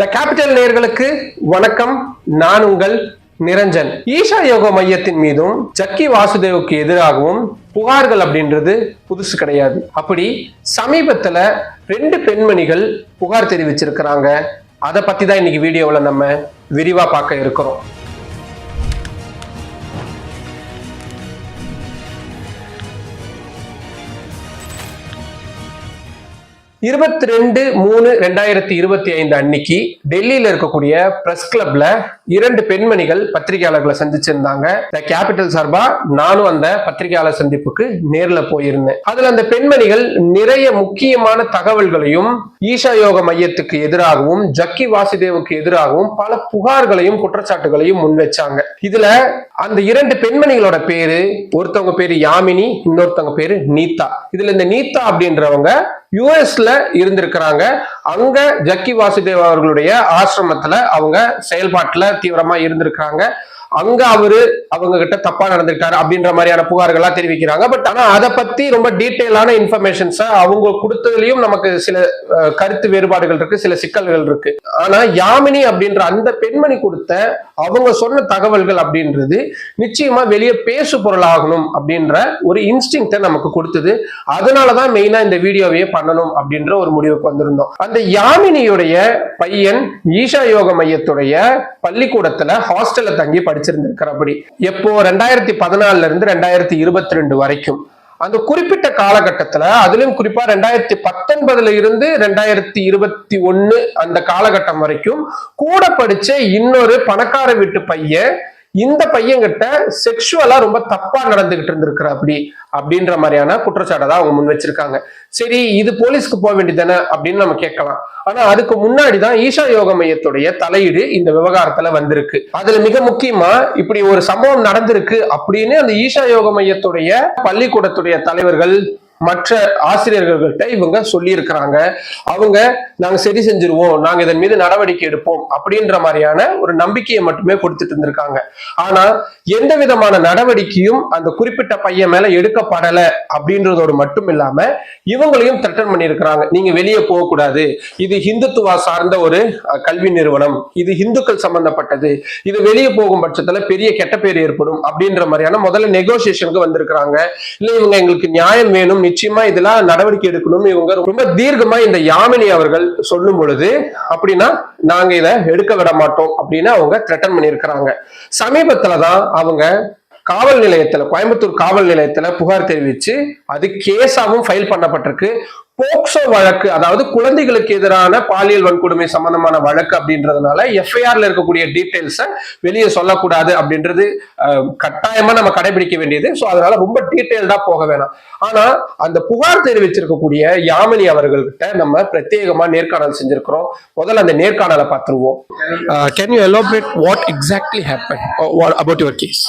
The capital நேயர்களுக்கு வணக்கம். நான் உங்கள் நிரஞ்சன். ஈஷா யோக மையத்தின் மீதும் ஜக்கி வாசுதேவுக்கு எதிராகவும் புகார்கள் அப்படின்றது புதுசு கிடையாது. அப்படி சமீபத்துல ரெண்டு பெண்மணிகள் புகார் தெரிவிச்சிருக்கிறாங்க. அதை பத்தி தான் இன்னைக்கு வீடியோவில் நம்ம விரிவா பார்க்க இருக்கிறோம். இருபத்தி ரெண்டு மூணு ரெண்டாயிரத்தி இருபத்தி ஐந்து அன்னைக்கு டெல்லியில் இருக்கக்கூடிய பிரஸ் கிளப்ல இரண்டு பெண்மணிகள் பத்திரிகையாளர்களை சந்திச்சிருந்தாங்க. த கேபிட்டல் சார்பா நானும் அந்த பத்திரிகையாளர் சந்திப்புக்கு நேர்ல போயிருந்தேன். அதுல அந்த பெண்மணிகள் நிறைய முக்கியமான தகவல்களையும் ஈஷா யோக மையத்துக்கு எதிராகவும் ஜக்கி வாசுதேவுக்கு எதிராகவும் பல புகார்களையும் குற்றச்சாட்டுகளையும் முன்வச்சாங்க இதுல அந்த இரண்டு பெண்மணிகளோட பேரு ஒருத்தவங்க பேரு யாமினி இன்னொருத்தவங்க பேரு நீதா இதுல இந்த நீதா அப்படின்றவங்க யூஎஸ்ல இருந்திருக்கிறாங்க. அங்க ஜக்கி வாசுதேவ் அவர்களுடைய ஆசிரமத்துல அவங்க செயல்பாட்டுல தீவிரமா இருந்திருக்காங்க. அங்க அவரு அவங்க கிட்ட தப்பா நடந்துட்டாரு அப்படின்ற மாதிரியான புகார்கள்லாம் தெரிவிக்கிறாங்க. பட் ஆனா அதை பத்தி ரொம்ப டீட்டெயிலான இன்ஃபர்மேஷன்ஸ் அவங்க கொடுத்ததுலயும் நமக்கு சில கருத்து வேறுபாடுகள் இருக்கு சில சிக்கல்கள் இருக்கு. ஆனா யாமினி அப்படின்ற அந்த பெண்மணி கொடுத்த அவங்க சொன்ன தகவல்கள் அப்படின்றது நிச்சயமா வெளியே பேசு பொருளாகணும் அப்படின்ற ஒரு இன்ஸ்டிங்ட நமக்கு கொடுத்தது. அதனாலதான் மெயினா இந்த வீடியோவையே பண்ணணும் அப்படின்ற ஒரு முடிவுக்கு வந்திருந்தோம். அந்த யாமினியுடைய பையன் ஈஷா யோக மையத்துடைய பள்ளிக்கூடத்துல ஹாஸ்டல்ல தங்கி படிச்சிருந்திருக்கிறபடி எப்போ? ரெண்டாயிரத்தி பதினாலுல இருந்து ரெண்டாயிரத்தி இருபத்தி ரெண்டு வரைக்கும். அந்த குறிப்பிட்ட காலகட்டத்துல அதுலயும் குறிப்பா ரெண்டாயிரத்தி பத்தொன்பதுல இருந்து ரெண்டாயிரத்தி இருபத்தி ஒண்ணு அந்த காலகட்டம் வரைக்கும் கூட படிச்ச இன்னொரு பணக்கார வீட்டு பையன் இந்த பையன்கிட்ட செக்ஷுவலா ரொம்ப தப்பா நடந்துகிட்டு இருந்திருக்கிற அப்படி அப்படின்ற மாதிரியான குற்றச்சாட்டை தான் அவங்க முன் வச்சிருக்காங்க. சரி இது போலீஸ்க்கு போக வேண்டியதானே அப்படின்னு நம்ம கேட்கலாம். ஆனா அதுக்கு முன்னாடி தான் ஈஷா யோக மையத்துடைய தலையீடு இந்த விவகாரத்துல வந்திருக்கு. அதுல மிக முக்கியமா இப்படி ஒரு சம்பவம் நடந்திருக்கு அப்படின்னு அந்த ஈஷா யோக மையத்துடைய பள்ளிக்கூடத்துடைய தலைவர்கள் மற்ற ஆசிரியர்கள்கிட்ட இவங்க சொல்லியிருக்கிறாங்க. அவங்க நாங்க சரி செஞ்சிருவோம். நாங்க இதன் மீது நடவடிக்கை எடுப்போம். அப்படின்ற மாதிரியான ஒரு நம்பிக்கையை மட்டுமே கொடுத்துட்டு இருந்திருக்காங்க. ஆனா எந்த விதமான நடவடிக்கையும் அந்த குறிப்பிட்ட பையன் மேல எடுக்கப்படல அப்படின்றதோடு மட்டும் இல்லாம இவங்களையும் த்ரெட்டன் பண்ணியிருக்கிறாங்க. நீங்க வெளியே போகக்கூடாது. இது ஹிந்துத்துவா சார்ந்த ஒரு அஹ், கல்வி நிறுவனம். இது இந்துக்கள் சம்பந்தப்பட்டது. இது வெளியே போகும் பட்சத்துல பெரிய கெட்ட பேர் ஏற்படும். அப்படின்ற மாதிரியான முதல்ல நெகோசியேஷனுக்கு வந்திருக்கிறாங்க. இல்ல இவங்க எங்களுக்கு நியாயம் வேணும். நிச்சயமா இதெல்லாம் நடவடிக்கை எடுக்கணும் இவங்க ரொம்ப தீர்க்கமா இந்த யாமினி அவர்கள் சொல்லும் பொழுது அப்படின்னா நாங்க இதை எடுக்க விட மாட்டோம் அப்படின்னு அவங்க த்ரெட்டன் பண்ணியிருக்கிறாங்க. சமீபத்துலதான் அவங்க காவல் நிலையத்துல கோயம்புத்தூர் காவல் நிலையத்துல புகார் தெரிவிச்சு அது கேஸாவும் ஃபைல் பண்ணப்பட்டிருக்கு. போக்சோ வழக்கு அதாவது குழந்தைகளுக்கு எதிரான பாலியல் வன்கொடுமை சம்பந்தமான வழக்கு அப்படின்றதுனால எஃப்ஐஆர்ல இருக்கக்கூடிய டீட்டெயில்ஸை வெளியே சொல்லக்கூடாது அப்படின்றது கட்டாயமா நம்ம கடைபிடிக்க வேண்டியது. ஸோ அதனால ரொம்ப டீட்டெயில்டா போக வேணாம். ஆனா அந்த புகார் தெரிவிச்சிருக்கக்கூடிய யாமினி அவர்கள்கிட்ட நம்ம பிரத்யேகமா நேர்காணல் செஞ்சிருக்கிறோம். முதல்ல அந்த நேர்காணலை பார்த்துருவோம். Can you elaborate what exactly happen about your case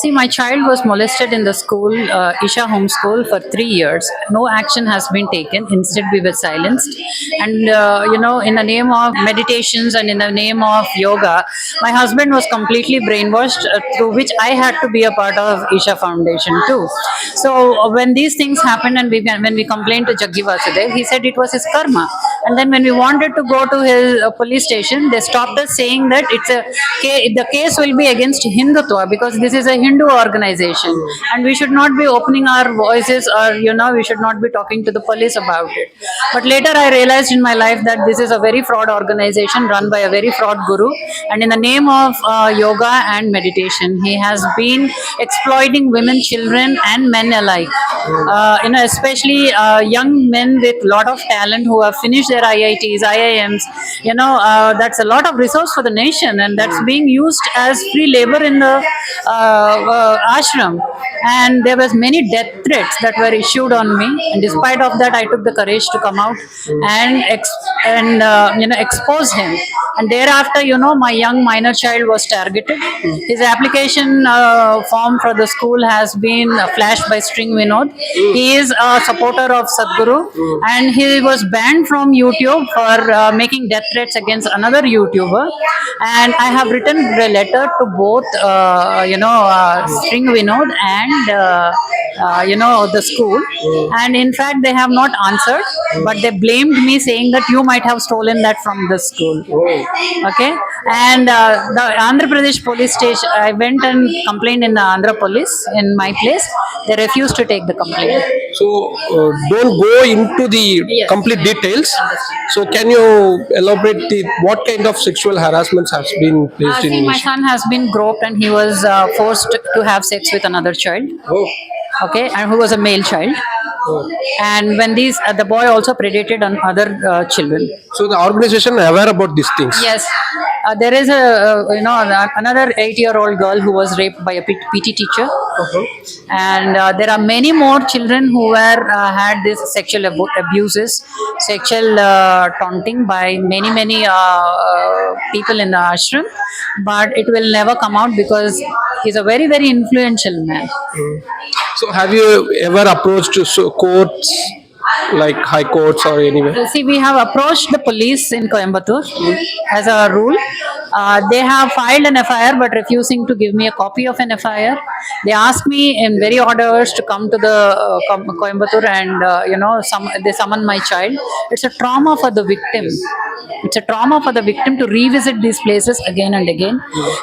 See, my child was molested in the school, uh, Isha Home School, for three years. No action has been taken. Instead, we were silenced. And, uh, you know, in the name of meditations and in the name of yoga, my husband was completely brainwashed, uh, through which I had to be a part of Isha Foundation too. So, uh, when these things happened and we, when we complained to Jaggi Vasudev, he said it was his karma. And then when we wanted to go to his uh, police station, they stopped us saying that it's a the case will be against Hindutva because this is a Hindu organization and we should not be opening our voices or you know we should not be talking to the police about it. But later I realized in my life that this is a very fraud organization run by a very fraud guru and in the name of uh, yoga and meditation he has been exploiting women, children and men alike. Uh, you know especially uh, young men with lot of talent who have finished their IITs, IIMs. You know uh, that's a lot of resource for the nation and that's being used as free labor in the uh, uh, ashram. And there was many death threats that were issued on me. And despite of that, I took the courage to come out and ex- and uh, you know expose him. And thereafter, you know, my young minor child was targeted. His application uh, form for the school has been flashed by String Vinod. He is a supporter of Sadhguru, and he was banned from YouTube for uh, making death threats against another YouTuber. And I have written a letter to both, uh, you know, uh, String Vinod and uh, uh, you know, the school. And in fact, they have not answered, but they blamed me saying that you might have stolen that from the school. Okay. And uh, the Andhra Pradesh police station, I went and complained in the Andhra police in my place. They refused to take the complaint. So uh, don't go into the Yes. complete details. So can you elaborate the what kind of sexual harassments has been Uh, placed see, in my son has been groped and he was uh, forced to have sex with another child. Oh, Okay, and who was a male child. oh. And when these, uh, the boy also predated on other uh, children. So the organization aware about these things. Yes, uh, there is a uh, you know another eight-year-old girl who was raped by a P- PT teacher, and uh, there are many more children who were uh, had this sexual abu- abuses, sexual uh, taunting by many many uh, uh, people in the ashram, but it will never come out because he's a very very influential man. So have you ever approached courts like high courts or anywhere? See, we have approached the police in Coimbatore as a rule. Uh, they have filed an FIR but refusing to give me a copy of an FIR. They asked me in very odd hours to come to the uh, Coimbatore and uh, you know some they summon my child. It's a trauma for the victim. It's a trauma for the victim to revisit these places again and again.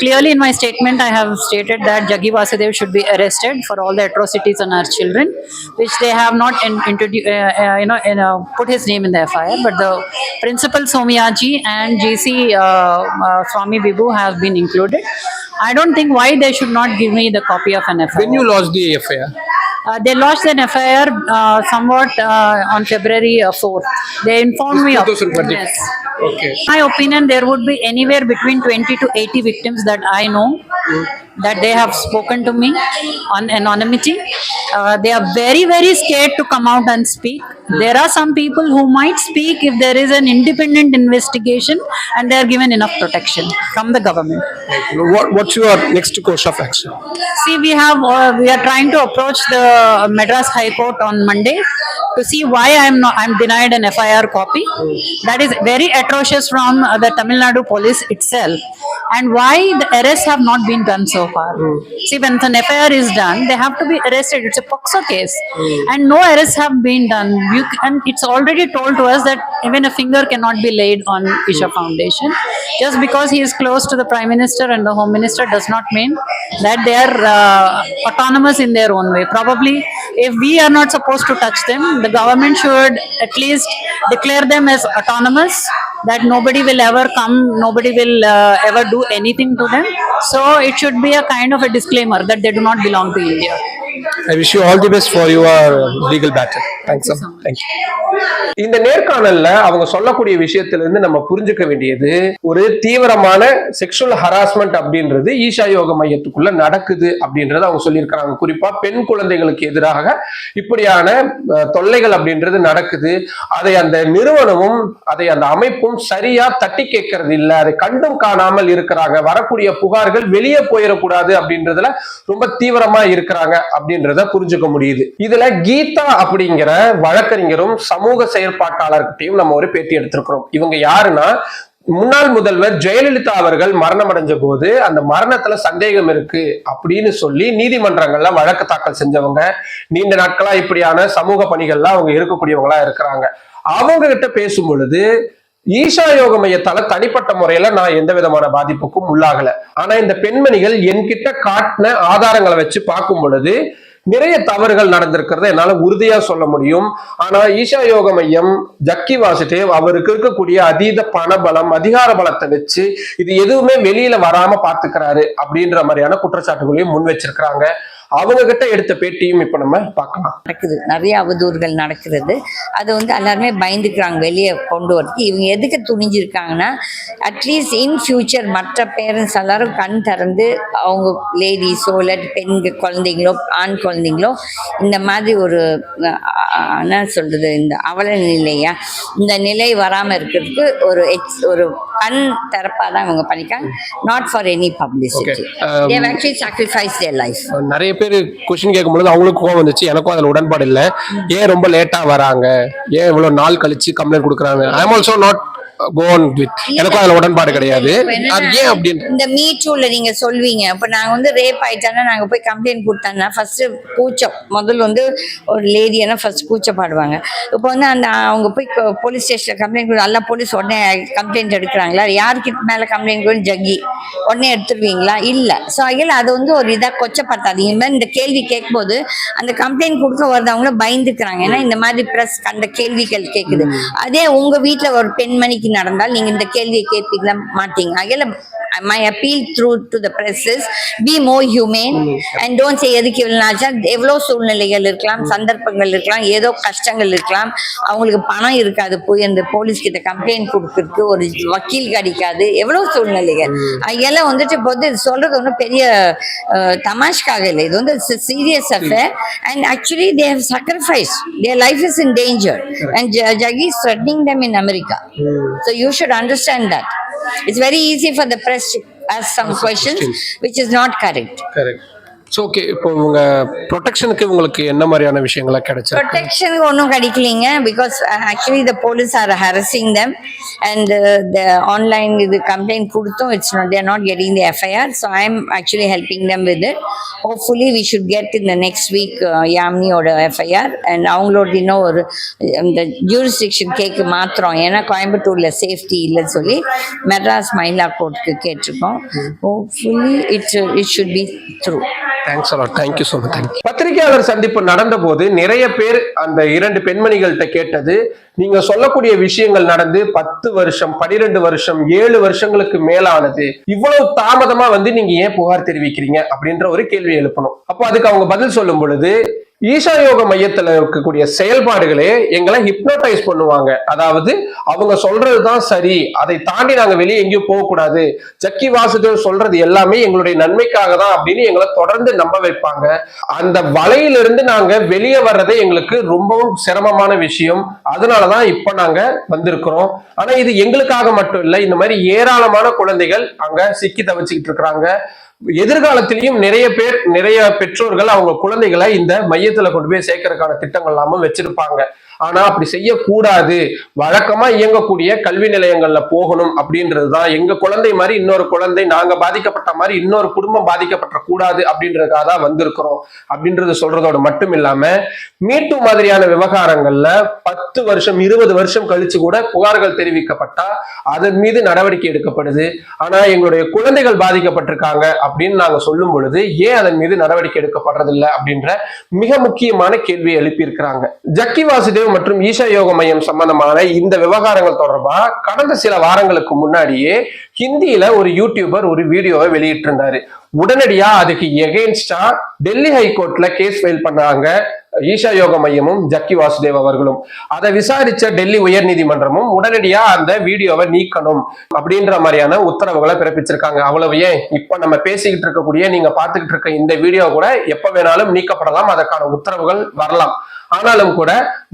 Clearly, in my statement, I have stated that Jaggi Vasudev should be arrested for all the atrocities on our children, which they have not in, introdu- uh, uh, you know, in, uh, put his name in the FIR. But the principal Somiyaji and GC uh, uh, Swami Vibhu have been included. I don't think why they should not give me the copy of an FIR. When you lost the FIR? Uh, they launched an FIR uh, somewhat uh, on February uh, 4th. They informed me of 2020. Yes. Okay. my opinion there would be anywhere between 20 to 80 victims that i know that they have spoken to me on anonymity. Uh, they are very very scared to come out and speak. There are some people who might speak if there is an independent investigation and they are given enough protection from the government. What, what's your next course of action? See, we have uh, we are trying to approach the Madras High Court on Monday to see why I am not I'm denied an FIR copy. That is very atrocious from uh, the Tamil Nadu police itself, and why the arrests have not been done so far. See, when an FIR is done, they have to be arrested. It's a POXO case, and no arrests have been done. You, and it's already told to us that even a finger cannot be laid on Isha Foundation. Just because he is close to the Prime Minister and the Home Minister does not mean that they are uh, autonomous in their own way. Probably, if we are not supposed to touch them, the government should at least declare them as autonomous. That nobody will ever come, nobody will uh, ever do anything to them. So it should be a kind of a disclaimer that they do not belong to India. I wish you all the best for your legal battle. Thanks. you sir. so much. Thank you. இந்த நேர்காணல்ல அவங்க சொல்லக்கூடிய விஷயத்துல இருந்து நம்ம புரிஞ்சுக்க வேண்டியது ஒரு தீவிரமான செக்ஷுவல் ஹராஸ்மெண்ட் அப்படின்றது ஈஷா யோக மையத்துக்குள்ள நடக்குது அப்படின்றத அவங்க சொல்லியிருக்கிறாங்க குறிப்பா பெண் குழந்தைகளுக்கு எதிராக இப்படியான தொல்லைகள் அப்படின்றது நடக்குது அதை அந்த நிறுவனமும் அதை அந்த அமைப்பும் சரியா தட்டி கேட்கறது இல்ல அதை கண்டும் காணாமல் இருக்கிறாங்க வரக்கூடிய புகார்கள் வெளியே போயிடக்கூடாது அப்படின்றதுல ரொம்ப தீவிரமா இருக்கிறாங்க அப்படின்றத புரிஞ்சுக்க முடியுது. இதுல கீதா அப்படிங்கிற வழக்கறிஞரும் சமூக செயற்பாட்டாளர்கிட்டையும் நம்ம ஒரு பேட்டி எடுத்திருக்கிறோம். இவங்க யாருன்னா முன்னாள் முதல்வர் ஜெயலலிதா அவர்கள் மரணம் அடைஞ்ச போது அந்த மரணத்துல சந்தேகம் இருக்கு அப்படின்னு சொல்லி நீதிமன்றங்கள்ல வழக்கு தாக்கல் செஞ்சவங்க நீண்ட நாட்களா இப்படியான சமூக பணிகள்லாம் அவங்க இருக்கக்கூடியவங்களா இருக்கிறாங்க. அவங்க கிட்ட பேசும் பொழுது ஈஷா யோக மையத்தால தனிப்பட்ட முறையில நான் எந்த விதமான பாதிப்புக்கும் உள்ளாகல. ஆனா இந்த பெண்மணிகள் என்கிட்ட காட்டின ஆதாரங்களை வச்சு பார்க்கும் பொழுது நிறைய தவறுகள் நடந்திருக்கிறத என்னால உறுதியா சொல்ல முடியும். ஆனா ஈஷா யோக மையம் ஜக்கி வாசுதேவ் அவருக்கு இருக்கக்கூடிய அதீத பண பலம் அதிகார பலத்தை வச்சு இது எதுவுமே வெளியில வராம பாத்துக்கிறாரு அப்படின்ற மாதிரியான குற்றச்சாட்டுகளையும் முன் வச்சிருக்கிறாங்க. அவங்க கிட்ட எடுத்த பேட்டியும் இப்ப நம்ம பார்க்கலாம். நடக்குது. நிறைய அவதூறுகள் நடக்கிறது. அது வந்து எல்லாருமே பயந்துக்கிறாங்க வெளியே கொண்டு வரதுக்கு. இவங்க எதுக்கு துணிஞ்சிருக்காங்கன்னா அட்லீஸ்ட் இன் ஃபியூச்சர் மற்ற பேரண்ட்ஸ் எல்லாரும் கண் திறந்து அவங்க லேடிஸோ இல்லாட்டி பெண்கள் குழந்தைங்களோ ஆண் குழந்தைங்களோ இந்த மாதிரி ஒரு என்ன சொல்றது இந்த அவல நிலையா இந்த நிலை வராமல் இருக்கிறதுக்கு ஒரு எக்ஸ் ஒரு கண் திறப்பாக தான் இவங்க பண்ணிக்காங்க not for any publicity they actually sacrifice their life நிறைய பேர் கொஸ்டின் கேட்கும்பொழுது அவங்களுக்கும் கோவம் வந்துச்சு எனக்கும் அதில் உடன்பாடு இல்லை. ஏன் ரொம்ப லேட்டாக வராங்க? ஏன் இவ்வளோ நாள் கழிச்சு கம்ப்ளைண்ட் கொடுக்குறாங்க? ஐ ஆம் ஆல்சோ நாட் கோன் வித் எனக்கும் அதுல உடன்பாடு கிடையாது. அது ஏன் அப்படின்னு இந்த மீட்டூல நீங்க சொல்வீங்க. அப்ப நாங்க வந்து ரேப் ஆயிட்டானா நாங்க போய் கம்ப்ளைண்ட் கொடுத்தோம்னா ஃபர்ஸ்ட் கூச்சம் முதல்ல வந்து ஒரு லேடியான ஃபர்ஸ்ட் கூச்சப்பாடுவாங்க இப்போ வந்து அந்த அவங்க போய் போலீஸ் ஸ்டேஷன்ல கம்ப்ளைண்ட் கொடு எல்லா போலீஸ் உடனே கம்ப்ளைண்ட் எடுக்கிறாங்களா? யாருக்கு மேல கம்ப்ளைண்ட் கொடு? ஜக்கி. உடனே எடுத்துருவீங்களா? இல்ல. ஸோ அதில் அது வந்து ஒரு இதா கொச்சப்படுத்தாதீங்க இந்த மாதிரி இந்த கேள்வி கேட்கும்போது அந்த கம்ப்ளைண்ட் கொடுக்க வரதவங்களும் பயந்துக்கிறாங்க. ஏன்னா இந்த மாதிரி பிரஸ் கண்ட கேள்விகள் கேட்குது அதே உங்க வீட்ல ஒரு பெண்மணிக்கு நடந்தால் நீங்க இந்த கேள்வியை கேட்பீங்களா? மாட்டீங்க my appeal through to the presses be more humane and don't say எதுக்கு இவ்வளோ நாச்சா எவ்வளோ சூழ்நிலைகள் இருக்கலாம் சந்தர்ப்பங்கள் இருக்கலாம் ஏதோ கஷ்டங்கள் இருக்கலாம். அவங்களுக்கு பணம் இருக்காது போய் அந்த போலீஸ் கிட்ட கம்ப்ளைண்ட் கொடுக்கறதுக்கு ஒரு வக்கீல் கிடைக்காது. எவ்வளோ சூழ்நிலைகள். அதெல்லாம் வந்துட்டு இப்போ வந்து இது சொல்றது ஒன்றும் பெரிய தமாஷ்காக இல்லை. இது வந்து serious affair and actually they have life is in danger. And Ja- Jaggi is threatening them in America. So you should understand that. It's very easy for the press to ask some questions, questions, which is not correct. Correct. So okay இப்போ உங்க ப்ரொடெக்ஷனுக்கு உங்களுக்கு என்ன மாதிரியான விஷயங்களா கிடைச்சது ப்ரொடெக்ஷனுக்கு ஒன்றும் கிடைக்கலீங்க. Because actually the police are harassing them and the online இது கம்ப்ளைண்ட் கொடுத்தும் it's not there not getting the FIR so I am actually helping them with it hopefully we should get இந்த நெக்ஸ்ட் வீக் யாமினியோட FIR and அவங்களோட இன்னும் ஒரு இந்த jurisdiction கேக்கு மாத்திரம் ஏன்னா கோயம்புத்தூர்ல சேஃப்டி இல்லைன்னு சொல்லி மெட்ராஸ் மயிலா கோர்ட்டுக்கு கேட்டிருக்கோம். Hopefully it's it should be through thanks thank you so much thank you பத்திரிகையாளர் சந்திப்பு நடந்த போது நிறைய பேர் அந்த இரண்டு பெண்மணிகள்கிட்ட கேட்டது. நீங்க சொல்லக்கூடிய விஷயங்கள் நடந்து பத்து வருஷம் பனிரெண்டு வருஷம் ஏழு வருஷங்களுக்கு மேலானது. இவ்வளவு தாமதமா வந்து நீங்க ஏன் புகார் தெரிவிக்கிறீங்க அப்படின்ற ஒரு கேள்வி எழுப்பணும். அப்போ அதுக்கு அவங்க பதில் சொல்லும் பொழுது ஈஷா யோக மையத்துல இருக்கக்கூடிய செயல்பாடுகளே எங்களை ஹிப்னோடைஸ் பண்ணுவாங்க. அதாவது அவங்க சொல்றதுதான் சரி. அதை தாண்டி நாங்க வெளியே எங்கேயும் போகக்கூடாது ஜக்கி வாசுதேவ் சொல்றது எல்லாமே எங்களுடைய நன்மைக்காக தான் அப்படின்னு எங்களை தொடர்ந்து நம்ப வைப்பாங்க. அந்த வலையிலிருந்து நாங்க வெளியே வர்றதே எங்களுக்கு ரொம்பவும் சிரமமான விஷயம். அதனாலதான் இப்ப நாங்க வந்திருக்கிறோம். ஆனா இது எங்களுக்காக மட்டும் இல்லை இந்த மாதிரி ஏராளமான குழந்தைகள் அங்க சிக்கி தவிச்சுக்கிட்டு இருக்கிறாங்க. எதிர்காலத்திலையும் நிறைய பேர் நிறைய பெற்றோர்கள் அவங்க குழந்தைகளை இந்த மையத்துல கொண்டு போய் சேர்க்கறதுக்கான திட்டங்கள் எல்லாமும் வச்சிருப்பாங்க. ஆனா அப்படி செய்யக்கூடாது. வழக்கமா இயங்கக்கூடிய கல்வி நிலையங்கள்ல போகணும் அப்படின்றது தான் எங்க குழந்தை மாதிரி இன்னொரு குழந்தை நாங்க பாதிக்கப்பட்ட மாதிரி இன்னொரு குடும்பம் பாதிக்கப்பட்ட கூடாது அப்படின்றதுக்காக தான் வந்திருக்கிறோம் அப்படின்றது சொல்றதோட மட்டும் இல்லாம மீட்டு மாதிரியான விவகாரங்கள்ல பத்து வருஷம் இருபது வருஷம் கழிச்சு கூட புகார்கள் தெரிவிக்கப்பட்டா அதன் மீது நடவடிக்கை எடுக்கப்படுது. ஆனா எங்களுடைய குழந்தைகள் பாதிக்கப்பட்டிருக்காங்க அப்படின்னு நாங்க சொல்லும் பொழுது ஏன் அதன் மீது நடவடிக்கை எடுக்கப்படுறதில்லை அப்படின்ற மிக முக்கியமான கேள்வியை எழுப்பியிருக்கிறாங்க. ஜக்கி வாசுதேவ் மற்றும் ஈஷா யோக மையம் சம்பந்தமான இந்த விவகாரங்கள் தொடர்பா கடந்த சில வாரங்களுக்கு முன்னாடியே ஹிந்தியில ஒரு யூடியூபர் ஒரு வீடியோவை வெளியிட்டிருந்தாரு. உடனடியா அதுக்கு எகெயின்ஸ்டா டெல்லி ஹைகோர்ட்ல கேஸ் ஃபைல் பண்ணாங்க ஈஷா யோக மையமும் ஜக்கி வாசுதேவ் அவர்களும். அதை விசாரிச்ச டெல்லி உயர் நீதிமன்றமும் உடனடியா அந்த வீடியோவை நீக்கணும் அப்படின்ற மாதிரியான உத்தரவுகளை பிறப்பிச்சிருக்காங்க. அவ்வளவு ஏன்? இப்ப நம்ம பேசிக்கிட்டு இருக்கக்கூடிய நீங்க பார்த்துக்கிட்டு இருக்க இந்த வீடியோ கூட எப்ப வேணாலும் நீக்கப்படலாம். அதற்கான உத்தரவுகள் வரலாம். ஆனாலும் கூட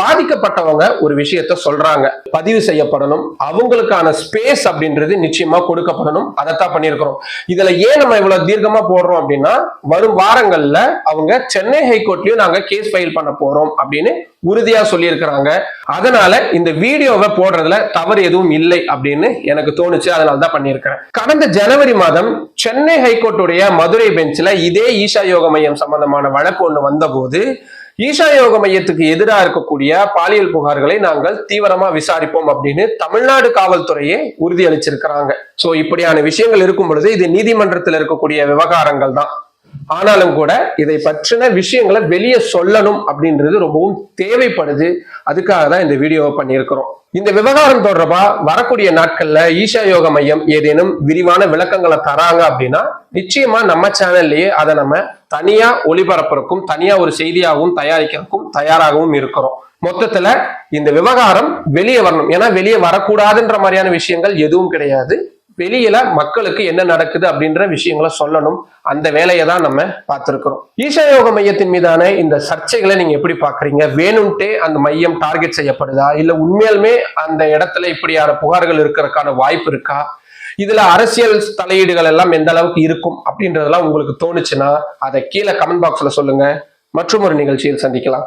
பாதிக்கப்பட்டவங்க ஒரு விஷயத்த சொல்றாங்க. பதிவு செய்யப்படணும். அவங்களுக்கான ஸ்பேஸ் அப்படின்றது நிச்சயமா கொடுக்கப்படணும். அதைத்தான் பண்ணியிருக்கிறோம். இதுல ஏன் நம்ம இவ்வளவு தீர்க்கமா போடுறோம் அப்படின்னா வரும் வாரங்கள்ல அவங்க சென்னை ஹைகோர்ட்லயும் நாங்க கேஸ் ஃபைல் பண்ண போறோம் அப்படின்னு உறுதியா சொல்லியிருக்கிறாங்க. அதனால இந்த வீடியோவை போடுறதுல தவறு எதுவும் இல்லை அப்படின்னு எனக்கு தோணுச்சு. அதனால தான் பண்ணியிருக்கிறேன். கடந்த ஜனவரி மாதம் சென்னை ஹைகோர்ட்டுடைய மதுரை பெஞ்சில் இதே ஈஷா யோக மையம் சம்பந்தமான வழக்கு ஒன்று வந்தபோது ஈஷா யோக மையத்துக்கு எதிராக இருக்கக்கூடிய பாலியல் புகார்களை நாங்கள் தீவிரமா விசாரிப்போம் அப்படின்னு தமிழ்நாடு காவல்துறையே உறுதியளிச்சிருக்கிறாங்க. சோ இப்படியான விஷயங்கள் இருக்கும் பொழுது இது நீதிமன்றத்தில் இருக்கக்கூடிய விவகாரங்கள் தான். ஆனாலும் கூட இதை பற்றின விஷயங்களை வெளியே சொல்லணும் அப்படின்றது ரொம்பவும் தேவைப்படுது. அதுக்காக தான் இந்த வீடியோவை பண்ணியிருக்கிறோம். இந்த விவகாரம் தொடர்பா வரக்கூடிய நாட்கள்ல ஈஷா யோக மையம் ஏதேனும் விரிவான விளக்கங்களை தராங்க அப்படின்னா நிச்சயமா நம்ம சேனல்லையே அதை நம்ம தனியா ஒளிபரப்புறக்கும் தனியா ஒரு செய்தியாகவும் தயாரிக்கிறதுக்கும் தயாராகவும் இருக்கிறோம். மொத்தத்துல இந்த விவகாரம் வெளியே வரணும். ஏன்னா வெளியே வரக்கூடாதுன்ற மாதிரியான விஷயங்கள் எதுவும் கிடையாது. வெளியில மக்களுக்கு என்ன நடக்குது அப்படின்ற விஷயங்களை சொல்லணும். அந்த வேலையை தான் நம்ம பார்த்திருக்கிறோம். ஈஷா யோக மையத்தின் மீதான இந்த சர்ச்சைகளை நீங்க எப்படி பாக்குறீங்க வேணும்ட்டே அந்த மையம் டார்கெட் செய்யப்படுதா? இல்ல உண்மையாலுமே அந்த இடத்துல இப்படியான புகார்கள் இருக்கிறதுக்கான வாய்ப்பு இருக்கா? இதுல அரசியல் தலையீடுகள் எல்லாம் எந்த அளவுக்கு இருக்கும் அப்படின்றதெல்லாம் உங்களுக்கு தோணுச்சுன்னா அதை கீழே கமெண்ட் பாக்ஸ்ல சொல்லுங்க. மற்றும் ஒரு நிகழ்ச்சியில் சந்திக்கலாம்.